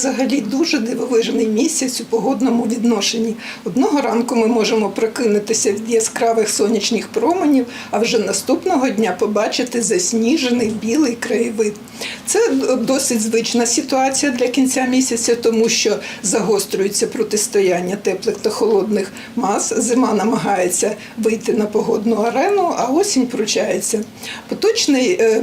взагалі дуже дивовижний місяць у погодному відношенні. Одного ранку ми можемо прокинутися від яскравих сонячних променів, а вже наступного дня побачити засніжений білий краєвид. Це досить звична ситуація для кінця місяця, тому що загострюється протистояння теплих та холодних мас. Зима намагається вийти на погодну арену, а осінь пручається. Поточний е,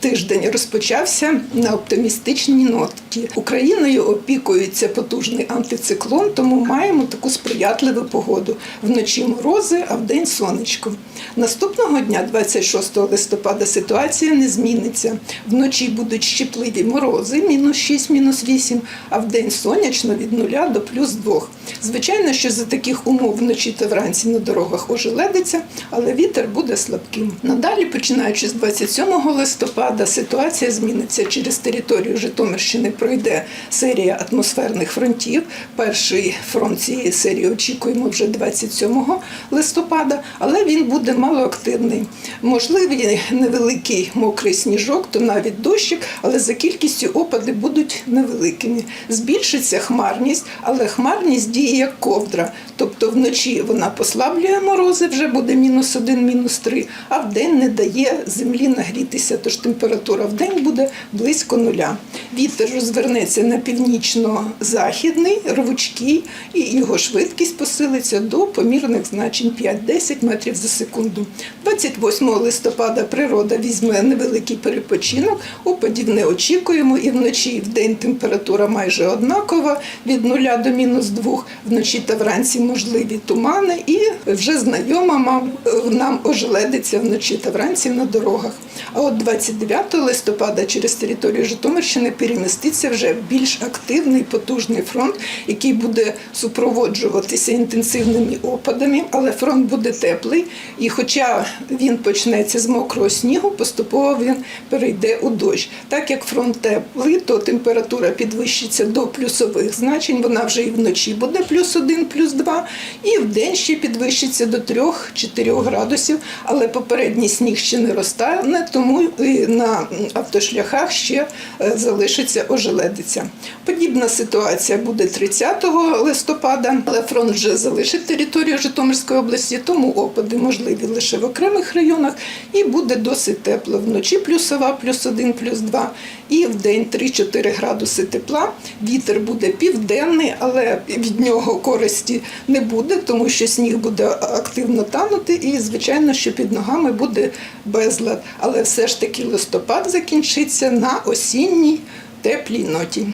тиждень розпочався на оптимістичній нотці. Україною опікується потужний антициклон, тому маємо таку сприятливу погоду. Вночі морози, а вдень сонечко. Наступного дня, 26 листопада, ситуація не зміниться. Вночі будуть щепливі морози, мінус 6, мінус 8, а вдень сонячно від 0 до плюс 2. Звичайно, що за таких умов вночі та вранці на дорогах ожеледиться, але вітер буде слабким. Надалі, починаючи з 27 листопада, ситуація зміниться через територію Житомирщини. Пройде серія атмосферних фронтів. Перший фронт цієї серії очікуємо вже 27 листопада, але він буде малоактивний. Можливий невеликий мокрий сніжок, то навіть дощик, але за кількістю опади будуть невеликими. Збільшиться хмарність, але хмарність діє як ковдра. Тобто вночі вона послаблює морози, вже буде мінус один, мінус три, а вдень не дає землі нагрітися, тож температура в день буде близько нуля. Вітер розвернеться на північно-західний, рвучкий, і його швидкість посилиться до помірних значень 5-10 метрів за секунду. 28 листопада природа візьме невеликий перепочинок, опадів не очікуємо, і вночі і вдень температура майже однакова від 0 до мінус 2, вночі та вранці можливі тумани, і вже знайома нам ожеледиться вночі та вранці на дорогах. А от 29 листопада через територію Житомирщини переміститься вже більш активний потужний фронт, який буде супроводжуватися інтенсивними опадами, але фронт буде теплий. І хоча він почнеться з мокрого снігу, поступово він перейде у дощ. Так як фронт теплий, то температура підвищиться до плюсових значень. Вона вже і вночі буде плюс 1, плюс 2, і вдень ще підвищиться до 3-4 градусів. Але попередній сніг ще не розтане, тому на автошляхах ще е, залишиться ожеледиця. Подібна ситуація буде 30 листопада, але фронт вже залишить територію Житомирської області, тому опади можливі лише в окремих районах і буде досить тепло. Вночі плюсова, плюс 1, плюс 2, і в день 3-4 градуси тепла. Вітер буде південний, але від нього користі не буде, тому що сніг буде активно танути, і звичайно, що під ногами буде безлад. Але все ж таки листопад закінчиться на осінній теплій ноті.